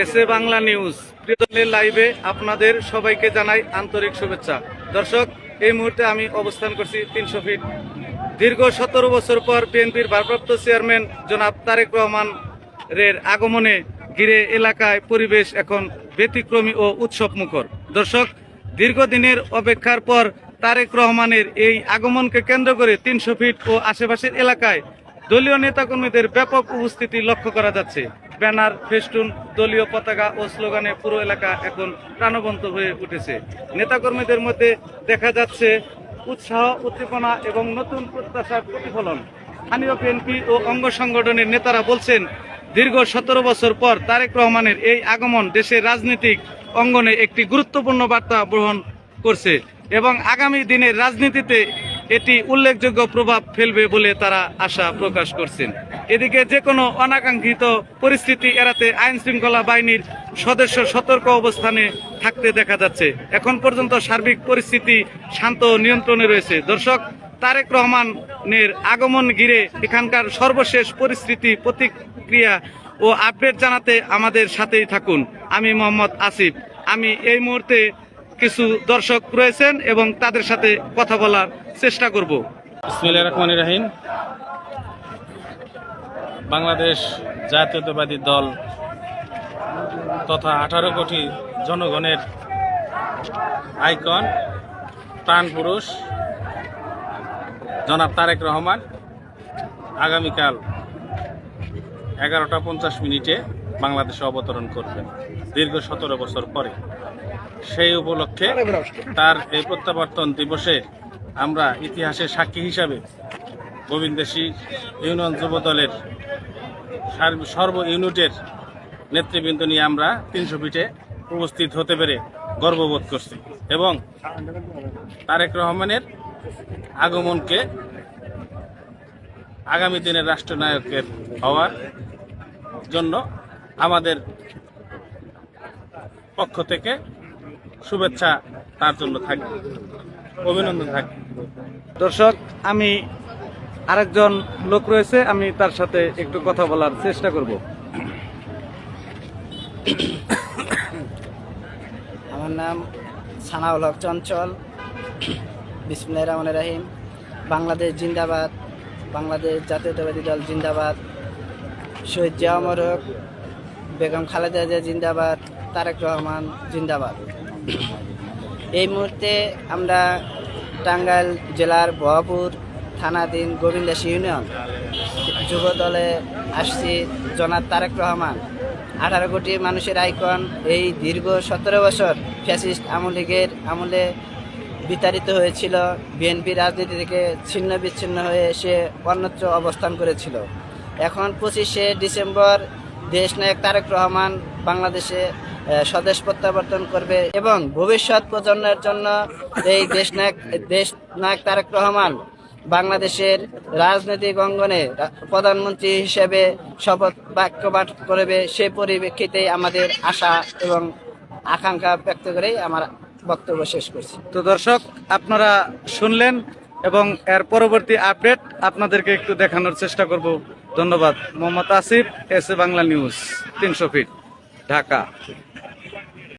S Bangla news. প্রিয়দলের লাইভে আপনাদের সবাইকে জানাই আন্তরিক শুভেচ্ছা। দর্শক, এই মুহূর্তে আমি অবস্থান করছি তিনশো ফিট। দীর্ঘ সতেরো বছর পর বিএনপির ভারপ্রাপ্ত চেয়ারম্যান জনাব তারেক রহমান এর আগমনে ঘিরে এলাকায় পরিবেশ এখন ব্যতিক্রমী ও উৎসব মুখর দর্শক, দীর্ঘদিনের অপেক্ষার পর তারেক রহমানের এই আগমনকে কেন্দ্র করে তিনশো ফিট ও আশেপাশের এলাকায় দলীয় নেতাকর্মীদের ব্যাপক উপস্থিতি লক্ষ্য করা যাচ্ছে। ব্যানার, ফেস্টুন, দলীয় পতাকা ও স্লোগানে পুরো এলাকা এখন প্রাণবন্ত হয়ে উঠেছে। নেতাকর্মীদের মধ্যে দেখা যাচ্ছে উৎসাহ, উদ্দীপনা এবং নতুন প্রত্যাশার প্রতিফলন। স্থানীয় বিএনপি ও অঙ্গ সংগঠনের নেতারা বলছেন, দীর্ঘ সতেরো বছর পর তারেক রহমানের এই আগমন দেশের রাজনৈতিক অঙ্গনে একটি গুরুত্বপূর্ণ বার্তা বহন করছে এবং আগামী দিনের রাজনীতিতে এটি উল্লেখযোগ্য প্রভাব ফেলবে বলে তারা আশা প্রকাশ করছেন। এদিকে যে কোনো অনাকাঙ্ক্ষিত পরিস্থিতি এড়াতে আইন শৃঙ্খলা বাহিনীর সদস্য সতর্ক অবস্থানে থাকতে দেখা যাচ্ছে। এখন পর্যন্ত সার্বিক পরিস্থিতি শান্ত নিয়ন্ত্রণে রয়েছে। দর্শক, তারেক রহমানের আগমন ঘিরে এখানকার সর্বশেষ পরিস্থিতি প্রতিক্রিয়া ও আপডেট জানাতে আমাদের সাথেই থাকুন। আমি মোহাম্মদ আসিফ। আমি এই মুহূর্তে কিছু দর্শক রয়েছেন এবং তাদের সাথে কথা বলার চেষ্টা করব। ইসমিল্লা রহমান রাহিম। বাংলাদেশ জাতীয়তাবাদী দল তথা আঠারো কোটি জনগণের আইকন, প্রাণ পুরুষ, জনাব তারেক রহমান, আগামীকাল এগারোটা পঞ্চাশ মিনিটে বাংলাদেশে অবতরণ করবেন। দীর্ঘ সতেরো বছর পরে। সেই উপলক্ষে তার এই প্রত্যাবর্তন দিবসে আমরা ইতিহাসের সাক্ষী হিসাবে গোবিন্দেশী ইউনিয়ন যুব দলের সর্ব ইউনিটের নেতৃবৃন্দ নিয়ে আমরা তিনশো ফিটে উপস্থিত হতে পেরে গর্ববোধ করছি এবং তারেক রহমানের আগমনকে আগামী দিনের রাষ্ট্রনায়কের হওয়ার জন্য আমাদের পক্ষ থেকে শুভেচ্ছা তার জন্য থাকবে অভিনন্দন থাকবে দর্শক, আমি আরেকজন লোক রয়েছে, আমি তার সাথে একটু কথা বলার চেষ্টা করব। আমার নাম সানাউল হক চঞ্চল। বিসমুল্লাহ রহমান রাহিম। বাংলাদেশ জিন্দাবাদ, বাংলাদেশ জাতীয়তাবাদী দল জিন্দাবাদ। শহীদ জিয়া মরক বেগম খালেদা জিয়া জিন্দাবাদ, তারেক রহমান জিন্দাবাদ। এই মুহূর্তে আমরা টাঙ্গাইল জেলার বহাপুর থানাধীন গোবিন্দাস ইউনিয়ন। যুব দলে আসছি জনাব তারেক রহমান। আঠারো কোটি মানুষের আইকন এই দীর্ঘ সতেরো বছর ফ্যাসিস্ট আওয়ামী লীগের আমলে বিতাড়িত হয়েছিল। বিএনপি রাজনীতি থেকে ছিন্ন বিচ্ছিন্ন হয়ে সে অন্যত্র অবস্থান করেছিল। এখন পঁচিশে ডিসেম্বর দেশ দেশনায়ক তারেক রহমান বাংলাদেশে স্বদেশ প্রত্যাবর্তন করবে এবং ভবিষ্যৎ প্রজন্মের জন্য এই দেশ নায়ক দেশনায়ক দেশনায়ক তারেক রহমান বাংলাদেশের রাজনৈতিক অঙ্গনে প্রধানমন্ত্রী হিসেবে শপথ বাক্য পাঠ করবে সে পরিপ্রেক্ষিতে আমাদের আশা এবং আকাঙ্ক্ষা ব্যক্ত করেই আমার বক্তব্য শেষ করছি। তো দর্শক, আপনারা শুনলেন এবং এর পরবর্তী আপডেট আপনাদেরকে একটু দেখানোর চেষ্টা করব। ধন্যবাদ। মোহাম্মদ আসিফ, এস বাংলা নিউজ, তিনশো ফিট, ঢাকা।